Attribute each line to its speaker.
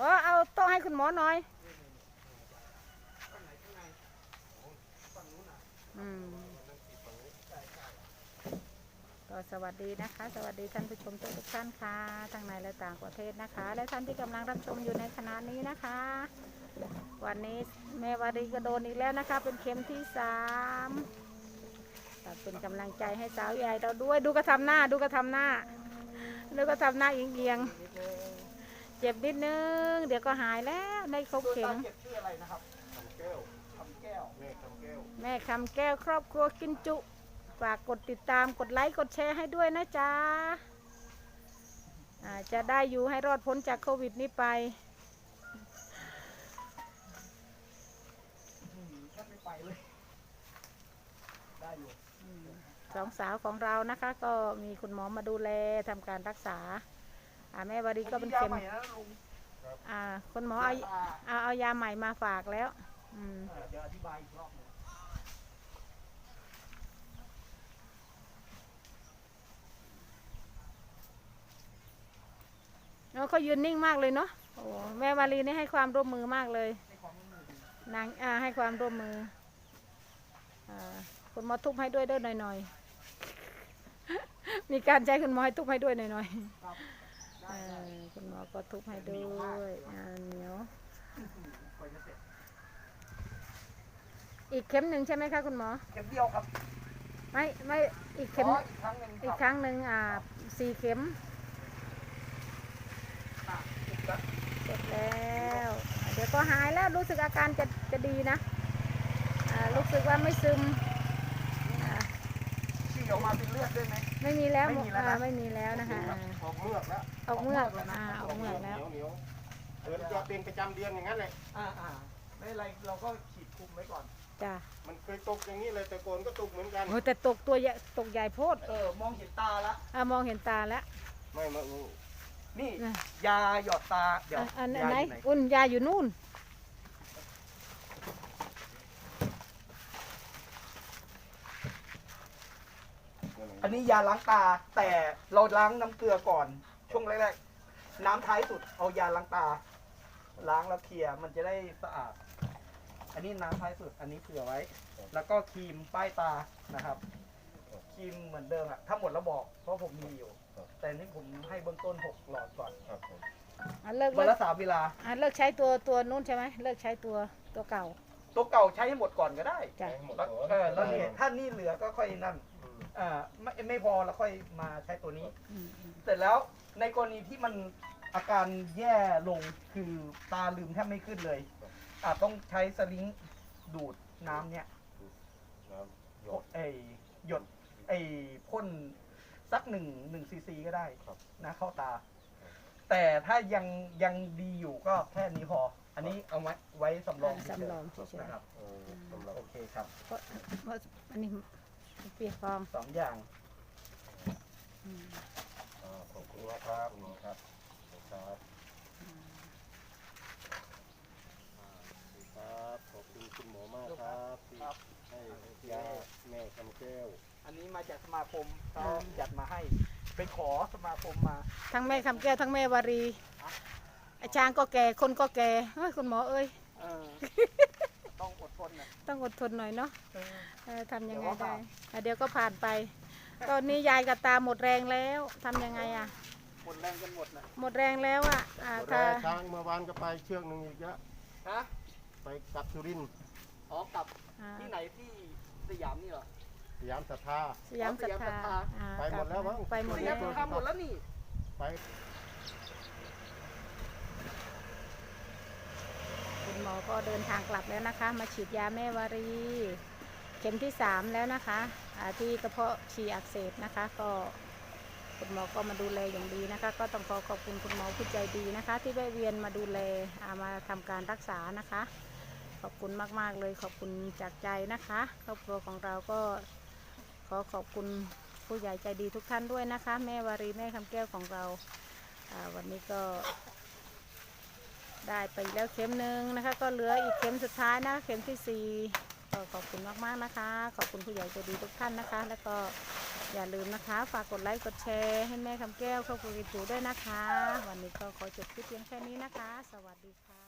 Speaker 1: เออเอาโต๊ะให้คุณหมอหน่อยอืมก็สวัสดีนะคะ สวัสดีท่านผู้ชมทุกท่านค่ะทั้งในและต่างประเทศนะคะ และท่านที่กำลังรับชมอยู่ในขณะนี้นะคะ วันนี้แม่วารีก็โดนอีกแล้วนะคะ เป็นเข็มที่สามก็เป็นกำลังใจให้สาวใหญ่เราด้วยดูกระทำหน้าดูกระทำหน้าดูกระทำหน้าเอียงๆ เจ็บนิดนึง เดี๋ยวก็หายแล้วในครบ
Speaker 2: ตัว
Speaker 1: เข็
Speaker 2: ตามเก็บชื่ออะไรนะครับ
Speaker 3: ทำแก้ว
Speaker 2: คำแก้ว
Speaker 3: แม่ทำแก้ว
Speaker 1: แม่คำแก้วครอบครัวกินจุฝากกดติดตามกดไลค์กดแชร์ให้ด้วยนะจ๊ะอ่าจะได้อยู่ให้รอดพ้นจากโควิดนี้ไป
Speaker 2: อืมแทบไม่ไปเลย ได้อยู่
Speaker 1: สองสาวของเรานะคะ ก็มีคุณหมอมาดูแลทำการรักษา อ่าแม่วารีก็เป็น
Speaker 2: ยา
Speaker 1: เข็ม
Speaker 2: ใหม่นะลุง
Speaker 1: อ่าคุณหมอเอาเอาเอายาใหม่มาฝากแล้ว อืม
Speaker 2: เออเดี๋ยวอธิบายอีกรอบหนึง
Speaker 1: แล้วเขายืนนิ่งมากเลยเนาะโอ้แม่วารีนี่ให้ความร่วมมือมากเลย
Speaker 2: ให้ความร่วมมือดี
Speaker 1: นางอ่าให้ความร่วมมืออ่าคุณหมอทุบให้ด้วยด้วยหน่อยหน่อยๆมีการใช้คุณหมอให้ทุบให้ด้วยหน่อยหน่อย
Speaker 2: ครับ
Speaker 1: ๆ
Speaker 2: ได้
Speaker 1: เอ
Speaker 2: ได้
Speaker 1: อ คุณหมอก็ทุบให้ด้วยอ่าเหนียว
Speaker 2: กว่าจะเสร็จ
Speaker 1: อีกเข็มหนึ่งใช่ไหมคะคุณหมอ
Speaker 2: เข็มเดียวครับ
Speaker 1: ไม่ไม่อีกเข็ม
Speaker 2: อ๋ออีกครั้งหนึ่ง
Speaker 1: อีก
Speaker 2: ครับ
Speaker 1: ครั้งหนึ่งอ่าสี่เข็ม
Speaker 2: อะถูกแล้ว
Speaker 1: เสร็จแล้ว เดี๋ยวก็หายแล้วรู้สึกอาการจะจะดีนะอ่ารู้สึกว่าไม่ซึมอ่า
Speaker 2: ฉี่ ออกมาเป็นเลือดด้วยไหม
Speaker 1: ไม่มีแล้ว
Speaker 2: ไม่มีแล้วนะ
Speaker 1: อ่าไม่มีแล้วนะคะอ่า
Speaker 3: ออกเมือกแล้ว
Speaker 1: ออกเมือก
Speaker 2: ออกเมือกแล้วนะ
Speaker 1: อ่าออกเมือกแล้ว
Speaker 3: เหนียวเหมือนจะเป็นประจำเดือนอย่างนั้นเลย
Speaker 2: อ่าอ่าไม่เป็นไรเราก็ฉีดคุมไว้ก่อน
Speaker 1: จ้ะ
Speaker 3: มันเคยตกอย่างนี้เลยแต่โกอนก็ตกเหมือนกัน
Speaker 1: โอ้แต่ตกตัวใหญ่ตกใหญ่โพด
Speaker 2: เออ มองเห็นตาละ
Speaker 1: อ่ามองเห็นตาแล้ว
Speaker 3: ไม่มาอู
Speaker 2: นี่
Speaker 1: อะ
Speaker 2: ยาหยอดตา เดี๋ยว
Speaker 1: อะอัน
Speaker 2: ยา
Speaker 1: ไหน
Speaker 2: อยู่ไหน
Speaker 1: อุ่นยาอยู่นู่น
Speaker 2: อันนี้ยาล้างตาแต่เราล้างน้ำเกลือก่อน ช่วงแรกๆน้ำท้ายสุดเอายาล้างตา ล้างแล้วเคลียร์มันจะได้สะอาด อันนี้น้ำท้ายสุดอันนี้เผื่อไว้ แล้วก็ครีมป้ายตานะครับครีมเหมือนเดิมอะถ้าหมดแล้วบอกเพราะผมมีอยู่ แต่นี่ผมให้เบื้องต้นหกหลอดก่อน
Speaker 3: ครับผม
Speaker 1: อะเลิก
Speaker 2: วัน
Speaker 1: เลิ
Speaker 2: ละ
Speaker 1: ก
Speaker 2: สามเวลา
Speaker 1: อะเลิกใช้ตัวตัวนู่นใช่ไหมเลิกใช้ตัวตัวเก่า
Speaker 2: ตัวเก่าใช้ให้หมดก่อนก็ได้
Speaker 1: จ้ะ
Speaker 3: ให้หมด
Speaker 2: แล้ว
Speaker 3: ก่อน
Speaker 2: เออแล้วเนี่ยถ้านี่เหลือก็ค่อยนั่น
Speaker 3: อืม
Speaker 2: อ่าไม่ไม่พอแล้วค่อยมาใช้ตัวนี้
Speaker 1: อืมอืม
Speaker 2: เสร็จแล้วในกรณีที่มันอาการแย่ลงคือตาลืมแทบไม่ขึ้นเลยอาจต้องใช้สลิงดูดน้ำเนี่ย
Speaker 3: น้ำหยด
Speaker 2: ไอหยดไอพ่นสักหนึ่งหนึ่งซีซีก็ได้
Speaker 3: ครับ
Speaker 2: นะเข้าตา แต่ถ้ายังยังดีอยู่ก็แค่นี้พอ อันนี้เอาไว้ไว้สำรอง
Speaker 1: อะสำรองเฉยๆ
Speaker 2: นะครับ
Speaker 3: เออสำหรับ
Speaker 2: โอเคครับ
Speaker 1: เพราะเพราะอันนี้ เปียกฟอง
Speaker 2: สองอย่าง
Speaker 1: อืม
Speaker 3: อ่าขอบคุณนะครับขอบคุณครับขอบคุณครับอ่าสวัสดีครับขอบคุณคุณหมอมากครับที่
Speaker 2: ครับ
Speaker 3: ให้ยาแม่คำแก้ว
Speaker 2: อันนี้มาจากสมาคมเขาจัดมาให้ ไปขอสมาคมมา
Speaker 1: ทั้งแม่คำแก้วทั้งแม่วารีไอ้ช้างก็แก่คนก็แก่เฮ้ยคุณหมอเอ้ย
Speaker 2: เออต้องอด ทนนะ
Speaker 1: ต้องอดทนหน่อยเนาะ
Speaker 2: เออ
Speaker 1: เออทำยังไง
Speaker 2: เดี๋ยวก็
Speaker 1: ได้
Speaker 2: ผ่าน
Speaker 1: อะเดี๋ยวก็ผ่านไป ตอนนี้ยายกับตาหมดแรงแล้วทำยังไงอะ
Speaker 2: หมดแรงกันหมดนะ
Speaker 1: หมดแรงแล้วอะอ่า
Speaker 3: แร
Speaker 1: ถ้า
Speaker 3: ช้างเมื่อวานก็ไปเชือกหนึ่งอีกแล้ว
Speaker 2: ฮะ
Speaker 3: ไปกลับสุรินทร์
Speaker 2: อ๋อกลับ
Speaker 1: อ่า
Speaker 2: ที่ไหนที่สยามนี่เหรอ
Speaker 3: สยามศรัทธา
Speaker 1: สยามศรัทธาอ่า
Speaker 3: ไปหมดแล้วมั้ง
Speaker 1: ไปหมด
Speaker 2: ส
Speaker 1: แล้
Speaker 2: ยาวมทำหมดแล้วนี่
Speaker 3: ไป
Speaker 1: คุณหมอ ก็เดินทางกลับแล้วนะคะ มาฉีดยาแม่วารี เข็มที่สามแล้วนะคะที่กระเพาะฉี่อักเสบนะคะ ก็คุณหมอก็มาดูแลอย่างดีนะคะ ก็ต้องขอขอบคุณคุณหมอผู้ใจดีนะคะ ที่แวะเวียนมาดูแลอ่ามาทำการรักษานะคะ ขอบคุณมากๆเลยขอบคุณจากใจนะคะครอบครัวของเราก็ขอขอบคุณผู้ใหญ่ใจดีทุกท่านด้วยนะคะ แม่วารีแม่คำแก้วของเราวันนี้ก็ ได้ไปแล้วเข็มหนึ่งนะคะ ก็เหลืออีกเข็มสุดท้ายนะเข็มที่สี่ก็ขอบคุณมากๆนะคะ ขอบคุณผู้ใหญ่ใจดีทุกท่านนะคะ แล้วก็อย่าลืมนะคะ ฝากกดไลค์กดแชร์ให้แม่คำแก้วครอบครัวกิจูด้วยนะคะ วันนี้ก็ขอจบคลิปเพียงแค่นี้นะคะ สวัสดีค่ะ